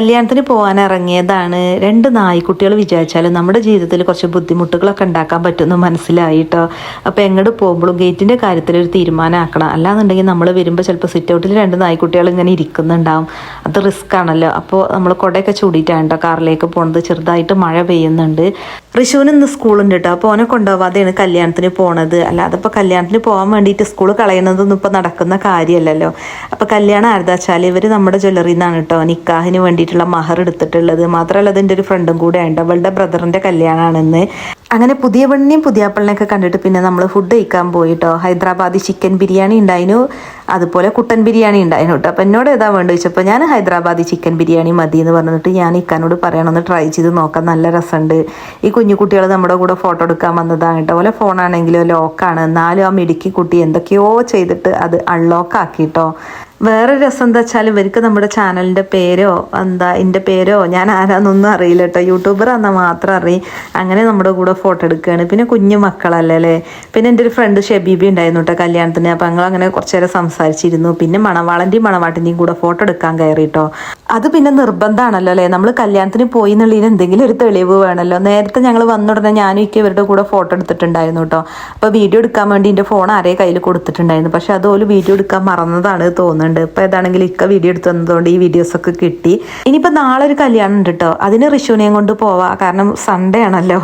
കല്യാണത്തിന് പോകാൻ ഇറങ്ങിയതാണ്. രണ്ട് നായ്ക്കുട്ടികൾ വിചാരിച്ചാലും നമ്മുടെ ജീവിതത്തിൽ കുറച്ച് ബുദ്ധിമുട്ടുകളൊക്കെ ഉണ്ടാക്കാൻ പറ്റുമെന്ന് മനസ്സിലായിട്ടോ. അപ്പോൾ എങ്ങോട്ട് പോകുമ്പോഴും ഗേറ്റിന്റെ കാര്യത്തിൽ ഒരു തീരുമാനമാക്കണം. അല്ലാന്നുണ്ടെങ്കിൽ നമ്മൾ വരുമ്പോൾ ചിലപ്പോൾ സിറ്റ് ഔട്ടിൽ രണ്ട് നായ്ക്കുട്ടികൾ ഇങ്ങനെ ഇരിക്കുന്നുണ്ടാവും. അത് റിസ്ക് ആണല്ലോ. അപ്പോൾ നമ്മൾ കുടയൊക്കെ ചൂടിയിട്ടാണ് കേട്ടോ കാറിലേക്ക് പോകുന്നത്. ചെറുതായിട്ട് മഴ പെയ്യുന്നുണ്ട്. ഋഷുവിന് ഇന്ന് സ്കൂളുണ്ട് കേട്ടോ അപ്പോൾ ഓനെ കൊണ്ടുപോകാതെയാണ് കല്യാണത്തിന് പോണത്. അല്ലാതെ ഇപ്പോൾ കല്യാണത്തിന് പോകാൻ വേണ്ടിയിട്ട് സ്കൂൾ കളയുന്നതൊന്നും ഇപ്പോൾ നടക്കുന്ന കാര്യമല്ലല്ലോ. അപ്പോൾ കല്യാണം ആരതാച്ചാൽ ഇവർ നമ്മുടെ ജ്വല്ലറിയിൽ നിന്നാണ് കേട്ടോ നിക്കാഹിന് വേണ്ടിയിട്ടുള്ള മഹർ എടുത്തിട്ടുള്ളത്. മാത്രമല്ല അതിന്റെ ഒരു ഫ്രണ്ടും കൂടെ ഉണ്ട് അവളുടെ ബ്രദറിന്റെ കല്യാണമാണെന്ന് അങ്ങനെ പുതിയ പെണ്ണിനെയും പുതിയ പെണ്ണിനെയൊക്കെ കണ്ടിട്ട് പിന്നെ നമ്മൾ ഫുഡ് കഴിക്കാൻ പോയിട്ടോ. ഹൈദരാബാദി ചിക്കൻ ബിരിയാണി ഉണ്ടായിരുന്നു അതുപോലെ കുട്ടൻ ബിരിയാണി ഉണ്ടായിരുന്നു കേട്ടോ അപ്പം എന്നോട് ഏതാ വേണ്ടത് ചോദിച്ചപ്പോൾ ഞാൻ ഹൈദരാബാദി ചിക്കൻ ബിരിയാണി മതി എന്ന് പറഞ്ഞിട്ട് ഞാൻ ഇക്കാനോട് പറയണമെന്ന് ട്രൈ ചെയ്ത് നോക്കാം. നല്ല രസമുണ്ട് ഈ കുഞ്ഞു കുട്ടികൾ നമ്മുടെ കൂടെ ഫോട്ടോ എടുക്കാൻ വന്നതാണ് കേട്ടോ പോലെ ഫോണാണെങ്കിലോ ലോക്കാണ് എന്നാലും ആ മിടുക്കി കുട്ടി എന്തൊക്കെയോ ചെയ്തിട്ട് അത് അൺലോക്ക് ആക്കിട്ടോ വേറെ രസം എന്താ വെച്ചാൽ ഇവർക്ക് നമ്മുടെ ചാനലിന്റെ പേരോ എന്താ എന്റെ പേരോ ഞാൻ ആരാന്നൊന്നും അറിയില്ല കേട്ടോ യൂട്യൂബർ ആണെന്നാൽ മാത്രം അറിയും. അങ്ങനെ നമ്മുടെ കൂടെ ഫോട്ടോ എടുക്കുകയാണ് പിന്നെ കുഞ്ഞു മക്കളല്ലേ അല്ലേ പിന്നെ എന്റെ ഒരു ഫ്രണ്ട് ഷെബീബി ഉണ്ടായിരുന്നു കേട്ടോ കല്യാണത്തിന്. അപ്പം ഞങ്ങൾ അങ്ങനെ കുറച്ച് നേരം സംസാരിച്ചിരുന്നു. പിന്നെ മണവാളന്റെയും മണവാട്ടിന്റെയും കൂടെ ഫോട്ടോ എടുക്കാൻ കയറി കേട്ടോ അത് പിന്നെ നിർബന്ധമാണല്ലോ അല്ലേ നമ്മൾ കല്യാണത്തിന് പോയി എന്നുള്ളതിന് എന്തെങ്കിലും ഒരു തെളിവ് വേണമല്ലോ നേരത്തെ ഞങ്ങൾ വന്നുടനെ ഞാനും ഇക്ക ഇവരുടെ കൂടെ ഫോട്ടോ എടുത്തിട്ടുണ്ടായിരുന്നു കേട്ടോ അപ്പോൾ വീഡിയോ എടുക്കാൻ വേണ്ടി എന്റെ ഫോൺ ആരേ കയ്യിൽ കൊടുത്തിട്ടുണ്ടായിരുന്നു. പക്ഷേ അതുപോലെ വീഡിയോ എടുക്കാൻ മറന്നതാണ് തോന്നുന്നുണ്ട് ഇപ്പോൾ ഏതാണെങ്കിൽ ഇക്ക വീഡിയോ എടുത്തു തന്നതുകൊണ്ട് ഈ വീഡിയോസ് ഒക്കെ കിട്ടി. ഇനിയിപ്പോൾ നാളെ ഒരു കല്യാണം ഉണ്ട് കേട്ടോ അതിന് റിഷുവിനെയും കൊണ്ട് പോവാം. കാരണം സൺഡേ ആണല്ലോ.